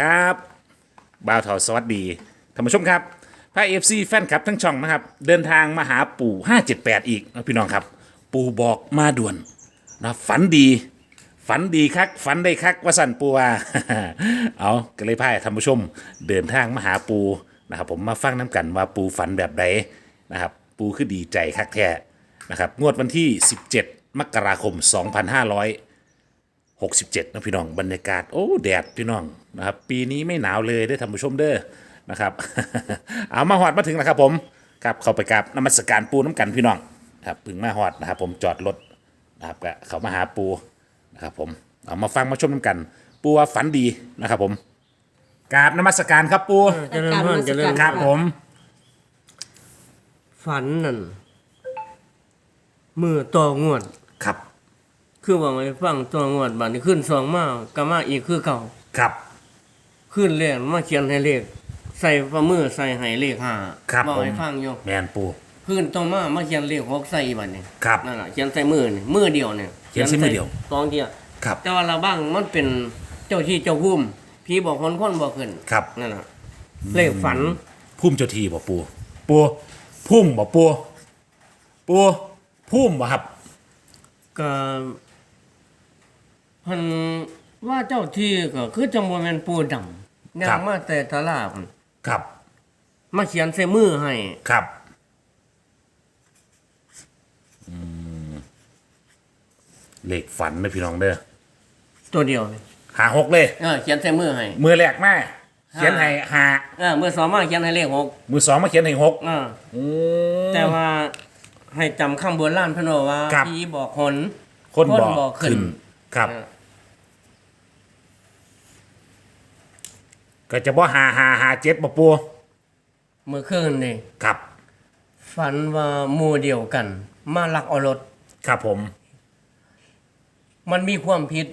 ครับบ่าวเถาสวัสดีท่านผู้ชมครับพระเอฟซีแฟนคลับทั้งช่องนะครับ เดินทางมาหาปู่ 578 อีกนะพี่น้องครับ ปู่บอกมาด่วนนะฝันดี ฝันดีคักฝันได้คักว่าสั่นปูว่า เอาก็เลยพาท่านผู้ชม เดินทางมาหาปูนะครับ ผมมาฟังน้ำกันว่าปูฝันแบบใดนะครับ ปูคือดีใจคักแท้นะครับ งวดวันที่ 17 มกราคม 2500 67นะพี่น้องบรรยากาศโอ้แดดพี่น้องนะครับปีนี้ไม่หนาวเลยได้อท่านผู้ชมเด้อนะครับ เอามาหอดมาถึงแล้วครับผมครับเข้าไปกับนมัสการปูน้ำกันพี่น้องครับพึ่งมาหอดนะครับผมจอดรถนะครับก็เขามาหาปูนะครับผมเอามาฟังมาชมน้ำกัน ปูว่าฝันดีนะครับผมกราบนมัสการครับปูเจริญพรเจริญครับผม ฝันนั่นมือต่องวดครับ คือว่าไว้ฟังต่องวดบัดนี้ขึ้นสองมาก็มาอีกคือเก่าครับ ขึ้นเลขมาเขียนให้เลข ใส่ฝ่ามือใส่ให้เลขห้าครับว่าผมไว้ฟังอยู่แมนปู ขึ้นต้องมามาเขียนเลขหกใส่บัดนี้ครับนั่นน่ะเขียนใส่มือนี่มือเดียวเนี่ยเขียนใส่มือเดียวตองเดียว ครับ แต่ว่าเราบ้างมันเป็นเจ้าที่เจ้าภูมิพี่บอกคนคนบอกขึ้นครับ นั่นน่ะเลขฝันพุ่มเจ้าทีบ่ปู ปูพุ่มบ่ปู ปูพุ่มบ่ครับก็ พันว่าเจ้าที่ก็คือจังบ่แม่นปูดำย่างมาแต่ตลาดครับ มาเขียนใส่มือให้ครับอืมเลขฝันนะพี่น้องเด้อตัวเดียวนี่หาหกเลยเออเขียนใส่มือให้มือแรกมาเขียนให้หาเออมือสองมาเขียนให้เลขหกมือสองมาเขียนให้หกเอออืมแต่ว่าให้จำคำโบราณเพิ่นว่าครับผีบอกหนคนบอกคนบอกขึ้ขึ้นนครับ เออ ก็จะบ่หาหาหาเจ็ดบ่ปูมื้อคืนนี่ครับ ฝันว่าหมู่เดียวกัน มาลักเอารถ ครับผม มันมีความผิด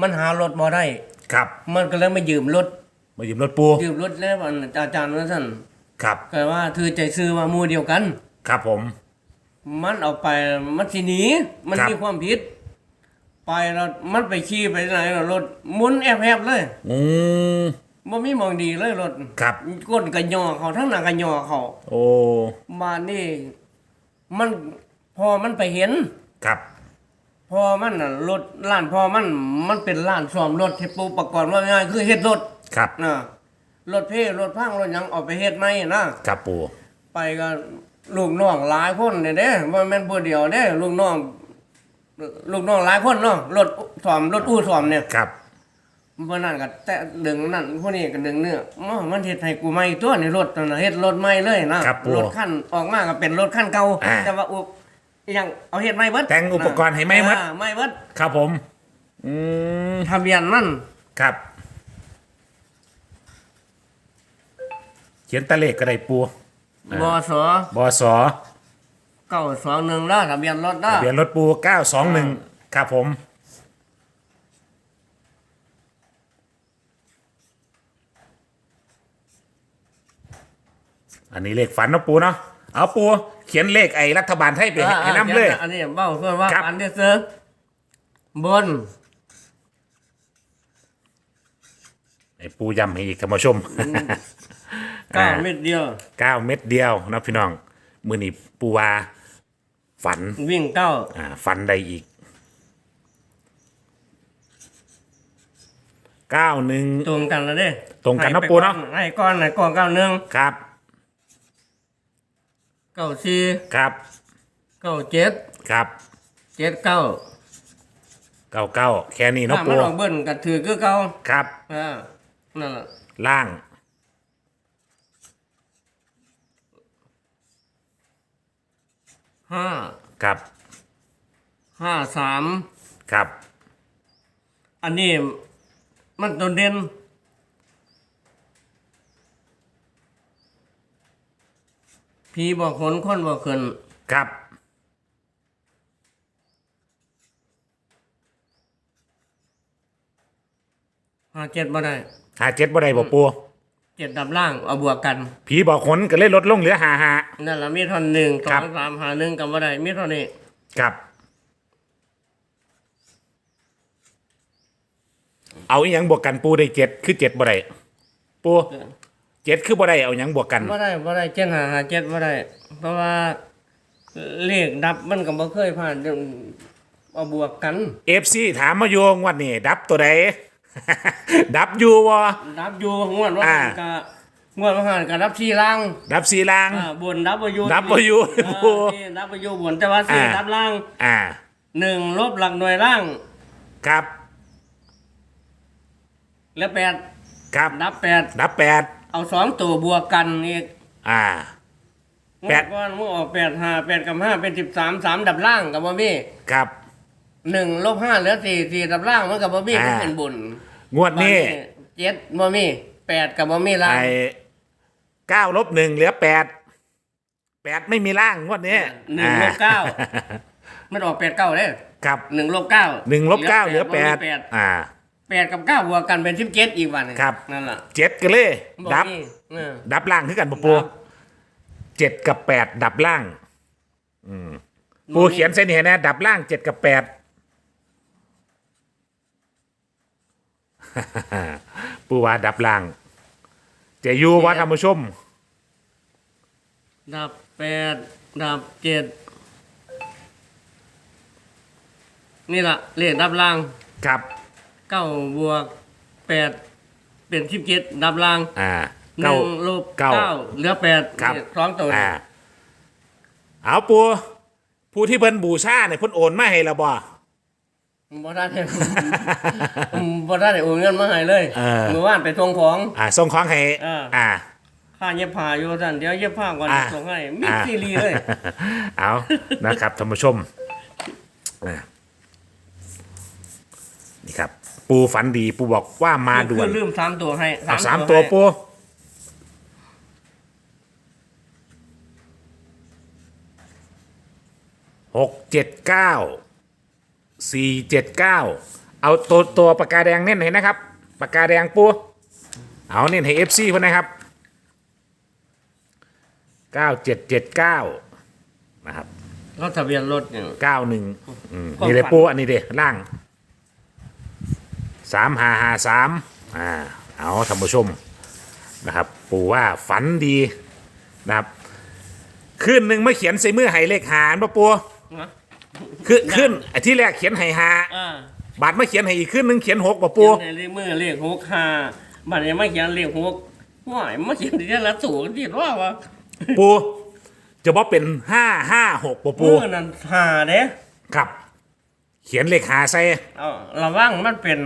มันหารถบ่ได้ ครับมันก็เลยมายืมรถมาหยิบรถปูยืมรถแล้วอันอาจารย์ว่าซั่นครับก็ว่าถือใจซื้อว่าหมู่เดียวกัน ครับผม มันเอาไปมันสิหนีมันครับมีความผิด ไปแล้วมันไปขี่ไปไหนแล้วรถหมุนแอบๆเลย อืม บ่มีหมองดีเลยรถครับ ก้นก็ย่อเขาทั้งหน้าก็ย่อเขาโอ้มานี่มันพอมันไปเห็น ครับ พอมันน่ะรถร้านพอมันมันเป็นร้านซ่อมรถที่ปูประกอบว่าง่ายคือเฮ็ดรถครับ นะรถเพ่รถพังรถหยังเอาไปเฮ็ดไหมนะครับปู ไปก็ลูกน้องหลายคนเด้เด้บ่แม่นผู้เดียวเด้ลูกน้องลูกน้องหลายคนเนาะรถซ่อมรถอู้ซ่อมเนี่ย ครับ เมื่อนั้นก็แต่ดึงนั่นพวกนี้ก็ดึงเนื้อมอมันเฮ็ดให้กูใหม่ตัวนี่รถนั่นน่ะเฮ็ดรถใหม่เลยนะครับปู่รถคันออกมาก็เป็นรถคันเก่าอ่า แต่ว่าอุปอิหยังเอาเฮ็ดใหม่เบิดแต่งอุปกรณ์ให้ใหม่หมดอ่าใหม่เบิดครับผม อืมทะเบียนมันครับ เขียนตะเลขก็ได้ปูบสบส921ล้ทะเบียนรถด้ทะเบียนรถปูเก้าสองหนึ่งครับผม อันนี้เลขฝันเนาะปูเนาะเอาปูเขียนเลขไอ้รัฐบาลไทยไปให้ให้น้ำเลย อันนี้เว้าเพื่อว่าครับอันที่ซื้อบนไอ้ปูย้ำให้อีกท่านผู้ชม เก้าเม็ดเดียว เก้าเม็ดเดียวนะพี่น้อง มือนี้ปูวาฝันวิ่งเก้าอ่าฝันได้อีกเก้าหนึ่ง ตรงกันแล้วเด้ตรงกันเนาะให้ไปู่เนาะ ให้ก้อนให้ก้อนเก้าหนึ่งครับ เก้าสี่ครับเก้าเจ็ดครับเจ็ดเก้าเก้าเก้าแค่นี้เนาะถ้าปูมันออกเบิ้ลก็ถือคือเก้าครับอ่านั่นแหละล่างห้าครับห้าสามครับอันนี้มันตัวเด่น ผีบอกขนคนบอกขึ้นครับห้าเจ็ดมาได้หาเจ็ดบ่ได้บ่ปูเจ็ดดับล่างเอาบวกกัน ผีบอกขนก็เลยลดลงเหลือหาหานั่นแหละมีเท่อนหนึ่งสครัอบงสามหาหนึ่งกับว่าได้มีเท่านี้ครับ เอาอีหยังบวกกันปูได้เจ็ดคือเจ็ดบ่ได้ปู เจ็ดคือบ่ได้เอาหยังบวกกัน บ่ได้บ่ได้เจ็ดหาหาเจ็ดบ่ได้ เพราะว่าเลขดับมันก็บ่เคยผ่านเอาบวกกันเอฟซีถามมาโยงว่านี่ดับตัวใด ดับอยู่วะดับอยู่งวดว่าอ่า หันก็งวดว่าหันก็ดับสี่ล่างดับสีลาง อ่าบนดับบ่อยู่ดับบ่อยู่เออนี่ดับบ่อยู่บนแต่ว่าสี่อ่า ดับล่างอ่า หนึ่งลบหลักหน่วยล่างครับ แล้วแปดครับ ดับแปดดับแปด เอาสองตัวบวกกันอีกอ่า แปดงวก้อนมึงออกแปดห้าแปดกับห้าเป็นสิบสามสามดับล่างกับบ่มีครับ หนึ่งลบห้าเหลือสี่สี่ดับล่างมันกับบ่มีอ่า มันเป็นบุญงวดนี้เจ็ดบ่มีแปดกับบ่มีล่างไอ้เก้าลบหนึ่งเหลือแปดแปดไม่มีล่างงวดนี้หนึ่งลบเก้ามันออกแปดเก้าเลยครับหนึ่งลบเก้าหนึ่งลบเก้าเหลือแปดบ่มีอ่า แปดกับเก้าบวกกันเป็นสิบเจ็ดอีกวันหนึ่งครับ นั่นแหละเจ็ดกันเลยบ่ดับมีเออ ดับล่างคือกันปะปูดับ เจ็ดกับแปดดับล่าง อืมปูเขียนเส้นเห็นนะดับล่างเจ็ดกับแปด ปูว่าดับล่าง เจยูว่าท่านผู้ชม ดับแปดดับเจ็ดนี่ล่ะเลขดับล่าง ครับ เก้าบวกแปดเป็นสิบเจ็ดดับล่างอ่าหเก้า นึ่งลบเก้าเก้าเหลือแปดครับนี่สองตัวอ่า เอาปูผู้ที่เพิ่นบูชาเนี่ยเพิ่นโอนมาให้และบ่ บ่ได้เลยบ่ได้เลยโอนเงินมาให้เลยเออ เมื่อวานไปทวงของ อ่าส่งของให้เอออ่าค่าเย็บผ้าอยู่ท่านเดี๋ยวเย็บผ้าก่อนอ่าส่งให้มีอ่าซีรีส์เลย เอานะครับท่านผู้ชมอ่า นี่ครับ ปูฝันดีปูบอกว่ามาด่วนคือลืมสามตัวให้เอาสามตัวให้ปูหกเจ็ดเก้าสี่เจ็ดเก้าเอาตัวตัวปากกาแดงเน้นเห็นนะครับปากกาแดงปูเอาเน้นให้เอฟซีคนนะครับเก้าเจ็ดเจ็ดเก้านะครับรถทะเบียนรถเนี่ย เก้าหนึ่งมนี่เลยปูอันนี้เดล่าง สามหาหาสามอ่าเอาท่านผู้ชมนะครับ ปูว่าฝันดีนะครับขึ้นหนึ่งไม่เขียนใส่มือไห้เลขหารปะปูนะขึ้นขึ้นไอ้ที่แรกเขียนไห้หาอ่าบาทไม่เขียนไห้อีกขึ้นหนึ่งเขียนหกปะปู เขียนในเลขมือเลขหกห้าบัดนี้ไม่เขียนเลขหกว่ายมาเขียนที่ละสูงที่ว่าวะปูจะบอกเป็นห้าห้าหกปะปูมือนั้นหาเด้ ครับ เขียนเลขหาใส่ เอาระวังมันเป็น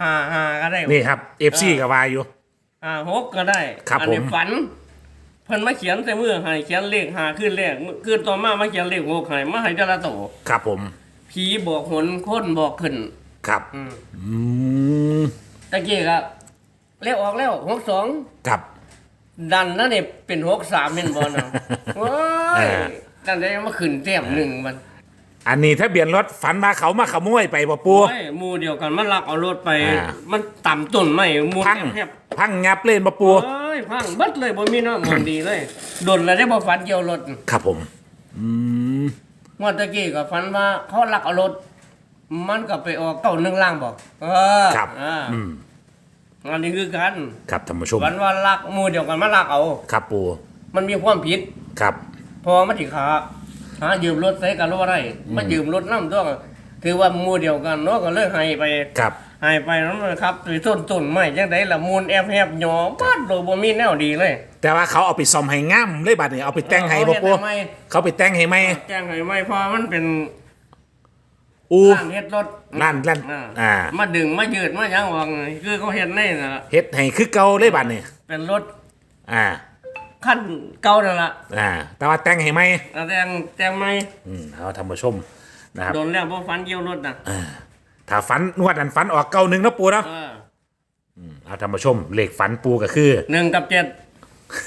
หาหาก็ได้นี่ครับเอฟซีกับวาอยู่หาหกก็ได้ครับอันี้ผมฝันเพิ่นมาเขียนใส่มือให้เขียนเลขหาขึ้นเลขขึ้นต่อมามาเขียนเลขหกให้มาให้แต่ละโตครับผมผีบอกหนคนบอกขึ้น ครับอืมอืมตะกี้ก็เลขออกแล้วหกสองครับดันนั่นนี่เป็นหกสามเป็นบอลนะว้าเอยอดันได้มาขึ้นเต็มหนึ่งมัน อันนี้ถ้าเบียนรถฝันมาเขามาขโมยไปปะปูโอ้ยหมูเดียวกันมันลักเอารถไป อ่า มันต่ำต้นไม่หมูพังแทบพังงับเล่นปะปูโอ้ยพังเบัดเลยบ่มีเนาะมันดีเลยโดนแล้วได้บ่ฝันเกี่ยวรถครับผม อืม งวดตะกี้ก็ฝันว่าเขาลักเอารถ มันก็ไปออกเก้าหนึ่งล่างบอกเออครับ อ่าอืม อันนี้คือกันครับท่านผู้ชม ฝันว่าลักหมูเดียวกันมาลักเอา ครับปู มันมีความผิด ครับ พอมาถึงขาหายืมรถใช้กันรถอะไรมายืมรถน้ำต้องถือว่าหมูเดียวกันเนาะก็เลยให้ไปครับให้ไปนั่นเลยครับไปต้นต้นไม้จังไดล่ะมูลแอบแอบหยอปัดโดบ่มีแนวดีเลย แต่ว่าเขาเอาไปซ่อมให้ง่ามเลยบัดนี้เอาไปแต่งให้ปะปูเอาเฮ็ดให้ไหมเขาไปแต่งให้ไหมแจ้งให้ไม่พอมันเป็นอูร้านเฮ็ดรถนั่นนั่นอ่าอ่ามาดึงมายืดมาหยังออกคือเขาเฮ็ดนี่น่ะเฮ็ดให้คือเก่าเลยบัดนี้เป็นรถอ่า คันเก่านั่นล่ะอ่า แต่ว่าแต่งให้ไหมแล้วแต่งแต่งใหม่อืมเอาท่านผู้ชมนะครับโดนแล้วบ่ฟันเกี่ยวรถน่ะถ้าฝันนวดนั้นฝันออกเก่าหนึ่งนะปูเนาะเออเอาท่านผู้ชมเลขฝันปูก็คือ หนึ่งกับเจ็ด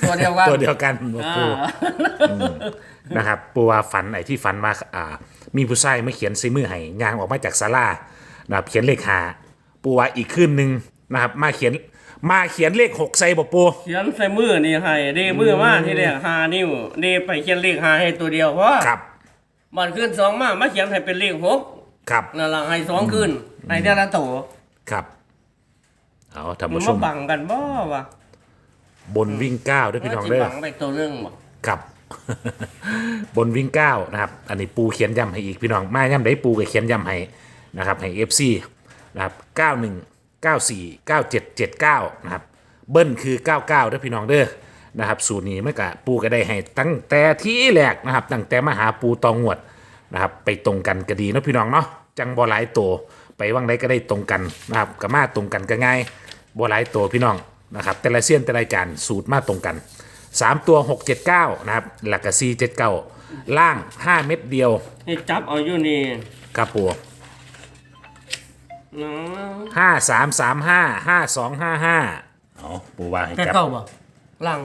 ตัวเดียวกัน ตัวเดียวกันบ่อ่าปูนะครับปูว่าฝันไอ้ที่ฝันมาอ่า มีผู้ชายมาเขียนซีมือให้ยางออกมาจากศาลานะครับเขียนเลขหาปูว่าอีกคืนหนึ่งนะครับ มาเขียน มาเขียนเลขหกใส่บ่ปูเขียนใส่มือนี่ให้เดมือมาที่แรกหานิ้วเดไปเขียนเลขหาให้ตัวเดียวเพราะครับมันขึ้นสองมามาเขียนให้เป็นเลขหกครับนั่นล่ะให้สองขึ้นให้แต่ละโตครับเอาท่านมันผู้ชมามบังกันบ่วะบนวิ่งเก้าด้วยพี่น้องว่าสิเด้อบังไปตัวเรื่องบ่ครับบนวิ่งเก้านะครับ อันนี้ปูเขียนย้ำให้อีกพี่น้องมาย้ำได้ปูก็เขียนย้ำให้นะครับให้เอฟซีนะครับเก้าหนึ่ง เก้าสี่เก้าเจ็ดเจ็ดเก้านะครับเบิ้ลคือเก้าเก้าด้วยพี่น้องเด้อนะครับสูตรนี้ไม่กะปูก็ได้ให้ตั้งแต่ที่แรกนะครับ ตั้งแต่มาหาปูตองวดนะครับไปตรงกันก็ดีเนาะพี่น้องเนาะจังบอหลายตัวไปว่างใดก็ได้ตรงกันนะครับก็มาตรงกันก็ง่ายบอหลายตัวพี่น้องนะครับแต่ละเสี้ยนแต่ละรายการสูตรมาตรงกัน 3 ตัว 6 7 9นะครับหลักกะซี7 9ล่าง 5 เม็ดเดียวนี่จับเอาอยู่นี่ครับปูเนาะ ห้าสามสามห้าห้าสองห้าห้าเอาปูว่าให้แค่จับเก้าบ่ลัง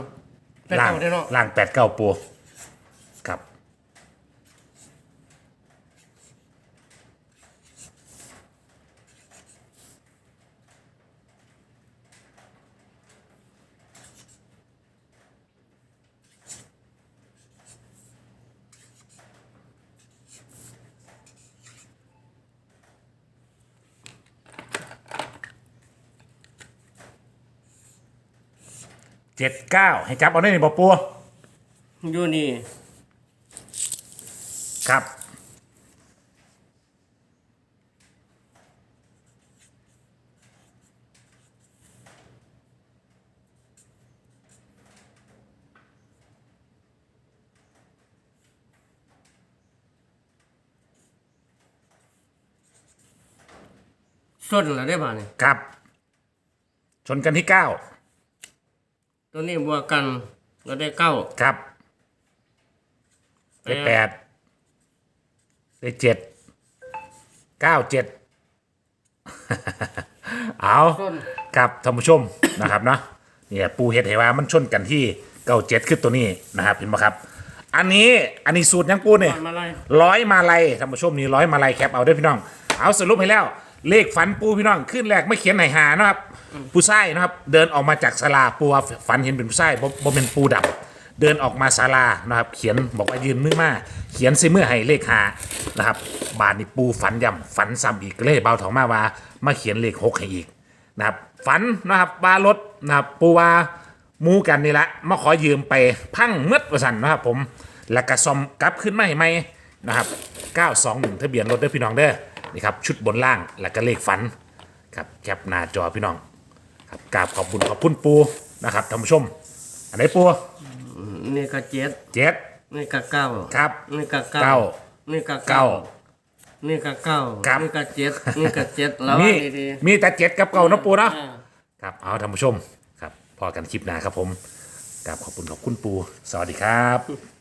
แค่ล่างเก้าได้เนาะล่างแปดเก้าปู เจ็ดเก้าให้จับเอาได้หนึ่งปูอยู่นี่ครับส้นแล้วได้บ่เนี่ยครับ ชนกันที่เก้า ตัวนี้บวกกันเราได้เก้าครับได้แปดได้เจ็ดเก้าเจ็ดเอาส้นกับท่านผู้ชมนะครับเนาะเนี่ยปูเห็ดเหว่ามันชนกันที่เก้าเจ็ดคือตัวนี้นะครับเห็นไหมครับ อันนี้อันนี้สูตรยังปูเนี่ยก่อนมาเลยร้อยมาลัยท่านผู้ชมนี่ร้อยมาลัยแคปเอาเด้วยพี่น้อง เอาสรุปให้แล้ว เลขฝันปูพี่น้องขึ้นแรกไม่เขียนไหนหานะครับ ผู้ชายนะครับ เดินออกมาจากศาลาปูว่าฝันเห็นเป็นผู้ชายบ่บ่เป็นปูดำเดินออกมาศาลานะครับ เขียนบอกว่ายืนมือมาเขียนใส่มือให้เลขหานะครับ บาทนี่ปูฝันย่ำฝันซ้ำอีกก็เลยเบาถองมาว่ามาเขียนเลขหกให้อีกนะครับฝันนะครับบารถนะครับปูว่ามูกันนี่ละมาขอยืมไปพังเมืดประสันนะครับผมแล้วก็ซอมกลับขึ้นมาให้ไหมนะครับ 921 ทะเบียนรถเด้อพี่น้องเด้อนี่ครับชุดบนล่างแล้วก็เลขฝันครับแคปหน้าจอพี่น้อง ครับกราบขอบคุณขอบคุณปูนะครับท่านผู้ชม อันไหนปูนี่ก็เจ็ดเจ็ดนี่ก็เก้าครับ นี่ก็เก้าเก้านี่ก็เก้าเก้า นี่ก็เก้าครับ นี่ก็เจ็ดนี่ก็เจ็ดแล้วมีดีมีแต่เจ็ดกับเก่านะปูๆเนาะอ่า ครับเอาท่านผู้ชมครับพอกันคลิปหน้าครับผมกราบขอบคุณขอบคุณปู สวัสดีครับ